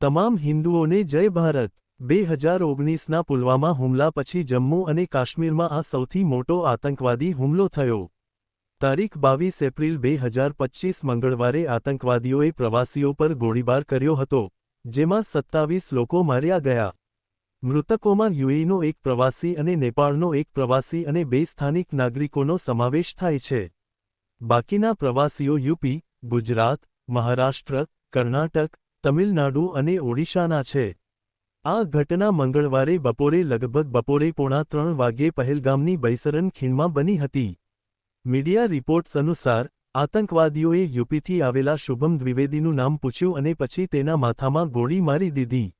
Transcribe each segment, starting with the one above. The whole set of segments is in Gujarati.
તમામ હિન્દુઓને જય ભારત. બે હજાર ઓગણીસના પુલવામા હુમલા પછી જમ્મુ અને કાશ્મીરમાં આ સૌથી મોટો આતંકવાદી હુમલો થયો. તારીખ બાવીસ એપ્રિલ બે હજાર પચ્ચીસ મંગળવારે આતંકવાદીઓએ પ્રવાસીઓ પર ગોળીબાર કર્યો હતો, જેમાં સત્તાવીસ લોકો માર્યા ગયા. મૃતકોમાં યુએઈનો એક પ્રવાસી અને નેપાળનો એક પ્રવાસી અને બે સ્થાનિક નાગરિકોનો સમાવેશ થાય છે. બાકીના પ્રવાસીઓ યુપી, ગુજરાત, મહારાષ્ટ્ર, કર્ણાટક તમિલનાડુ અને ઓડિશાના છે. આ ઘટના મંગળવારે બપોરે લગભગ બપોરે પોણા ત્રણ વાગ્યે પહેલગામની બૈસરન ખીણમાં બની હતી. મીડિયા રિપોર્ટ્સ અનુસાર, આતંકવાદીઓએ યુપીથી આવેલા શુભમ દ્વિવેદીનું નામ પૂછ્યું અને પછી તેના માથામાં ગોળી મારી દીધી.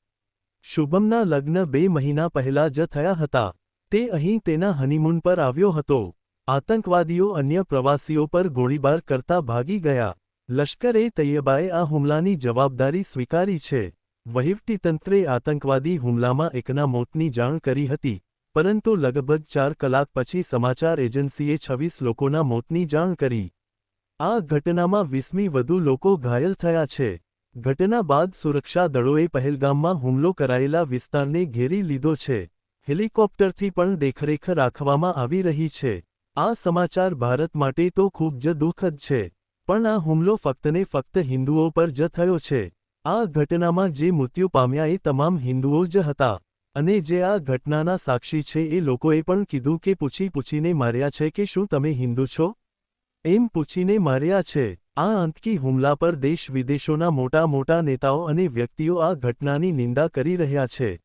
શુભમના લગ્ન બે મહિના પહેલા જ થયા હતા. તે અહીં તેના હનીમૂન પર આવ્યો હતો. આતંકવાદીઓ અન્ય પ્રવાસીઓ પર ગોળીબાર કરતા ભાગી ગયા. લશ્કરે તૈયબાએ આ હુમલાની જવાબદારી સ્વીકારી છે. વહીવટીતંત્રે આતંકવાદી હુમલામાં એકના મોતની જાણ કરી હતી, પરંતુ લગભગ ચાર કલાક પછી સમાચાર એજન્સીએ છવ્વીસ લોકોના મોતની જાણ કરી. આ ઘટનામાં વીસમી વધુ લોકો ઘાયલ થયા છે. ઘટના બાદ સુરક્ષા દળોએ પહેલગામમાં હુમલો કરાયેલા વિસ્તારને ઘેરી લીધો છે. હેલિકોપ્ટરથી પણ દેખરેખ રાખવામાં આવી રહી છે. આ સમાચાર ભારત માટે તો ખૂબ જ દુઃખદ છે. પણ આ હુમલો ફક્તને ફક્ત હિન્દુઓ પર જ થયો છે. આ ઘટનામાં જે મૃત્યુ પામ્યા એ તમામ હિન્દુઓ જ હતા. અને જે આ ઘટનાના સાક્ષી છે એ લોકોએ પણ કીધું કે પૂછી પૂછીને માર્યા છે કે શું તમે હિન્દુ છો? એમ પૂછીને માર્યા છે. આ આંતકી હુમલા પર દેશ વિદેશોના મોટા મોટા નેતાઓ અને વ્યક્તિઓ આ ઘટનાની નિંદા કરી રહ્યા છે.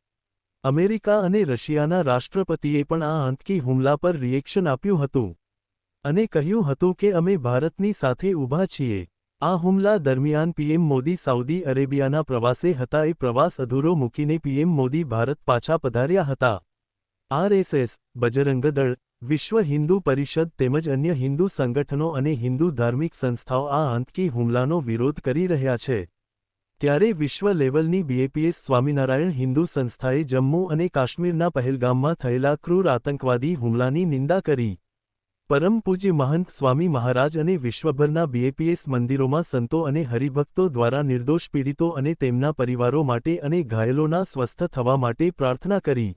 અમેરિકા અને રશિયાના રાષ્ટ્રપતિએ પણ આ આંતકી હુમલા પર રિએક્શન આપ્યું હતું. અને કહ્યું હતું કે અમે ભારતની સાથે ઊભા છીએ. આ હુમલા દરમિયાન પીએમ મોદી સાઉદી અરેબિયાના પ્રવાસે હતા. એ પ્રવાસ અધૂરો મૂકીને પીએમ મોદી ભારત પાછા પધાર્યા હતા. આરએસએસ, બજરંગ દળ, વિશ્વ હિન્દુ પરિષદ તેમજ અન્ય હિન્દુ સંગઠનો અને હિન્દુ ધાર્મિક સંસ્થાઓ આ આંતકી હુમલાનો વિરોધ કરી રહ્યા છે. ત્યારે વિશ્વ લેવલની બીએપીએસ સ્વામિનારાયણ હિન્દુ સંસ્થાએ જમ્મુ અને કાશ્મીરના પહેલગામમાં થયેલા ક્રૂર આતંકવાદી હુમલાની નિંદા કરી. પરમ પૂજ્ય મહંત સ્વામી મહારાજ અને વિશ્વભરના બીએપીએસ મંદિરોમાં સંતો અને હરિભક્તો દ્વારા નિર્દોષ પીડિતો અને તેમના પરિવારો માટે અને ઘાયલોના સ્વસ્થ થવા માટે પ્રાર્થના કરી.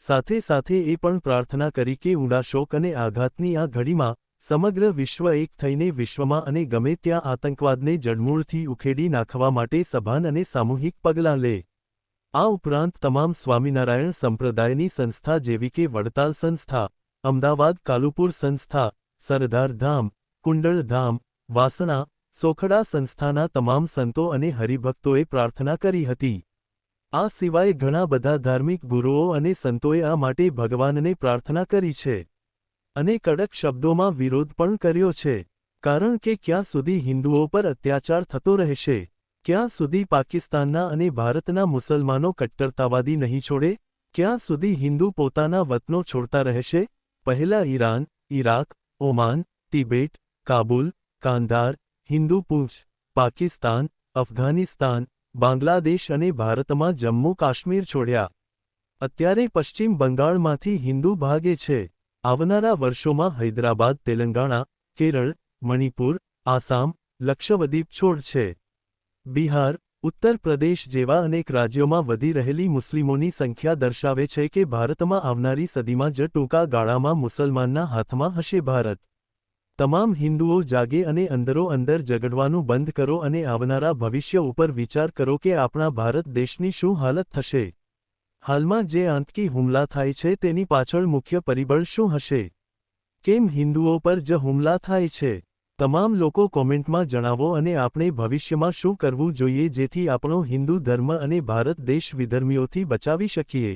સાથે સાથે એ પણ પ્રાર્થના કરી કે ઊંડા શોક અને આઘાતની આ ઘડીમાં સમગ્ર વિશ્વ એક થઈને વિશ્વમાં અને ગમે ત્યાં આતંકવાદને જડમૂળથી ઉખેડી નાખવા માટે સભાન અને સામૂહિક પગલાં લે. આ ઉપરાંત તમામ સ્વામિનારાયણ સંપ્રદાયની સંસ્થા જેવી કે વડતાલ સંસ્થા અમદાવાદ કાલુપુર સંસ્થા, સરદાર ધામ, કુંડળ ધામ, વાસણા, સોખડા સંસ્થાના તમામ સંતો અને હરિભક્તોએ પ્રાર્થના કરી હતી. આ સિવાય ઘણા બધા ધાર્મિક ગુરુઓ અને સંતોએ આ માટે ભગવાનને પ્રાર્થના કરી છે અને કડક શબ્દોમાં વિરોધ પણ કર્યો છે. કારણ કે ક્યાં સુધી હિન્દુઓ પર અત્યાચાર થતો રહેશે, ક્યાં સુધી પાકિસ્તાનના અને ભારતના મુસલમાનો કટ્ટરતાવાદી નહીં છોડે, ક્યાં સુધી હિન્દુ પોતાના વતનો છોડતા રહેશે પહેલા Iran Iraq Oman, Tibet, Kabul, Kandahar, Hindu Poonch, Pakistan, Afghanistan, Bangladesh અને ભારતમાં જમ્મુ કાશ્મીર છોડ્યા. અત્યારે પશ્ચિમ બંગાળમાંથી હિન્દુ ભાગે છે. આવનારા વર્ષોમાં હૈદરાબાદ, તેલંગાણા, કેરળ, મણિપુર, આસામ લક્ષવદ્વીપ છોડ છે. બિહાર ઉત્તર પ્રદેશ જેવા અનેક રાજ્યોમાં વધી રહેલી મુસ્લિમોની સંખ્યા દર્શાવે છે કે ભારતમાં આવનારી સદીમાં જ ટૂંકા ગાળામાં મુસલમાનના હાથમાં હશે ભારત. તમામ હિન્દુઓ જાગે અને અંદરો અંદર ઝઘડવાનું બંધ કરો અને આવનારા ભવિષ્ય ઉપર વિચાર કરો કે આપણા ભારત દેશની શું હાલત થશે. હાલમાં જે આંતકી હુમલા થાય છે તેની પાછળ મુખ્ય પરિબળ શું હશે? કેમ હિન્દુઓ પર જ હુમલા થાય છે? તમામ લોકો કોમેન્ટમાં જણાવો અને આપણે ભવિષ્યમાં શું કરવું જોઈએ જેથી આપણો હિન્દુ ધર્મ અને ભારત દેશ વિધર્મીઓથી બચાવી શકીએ.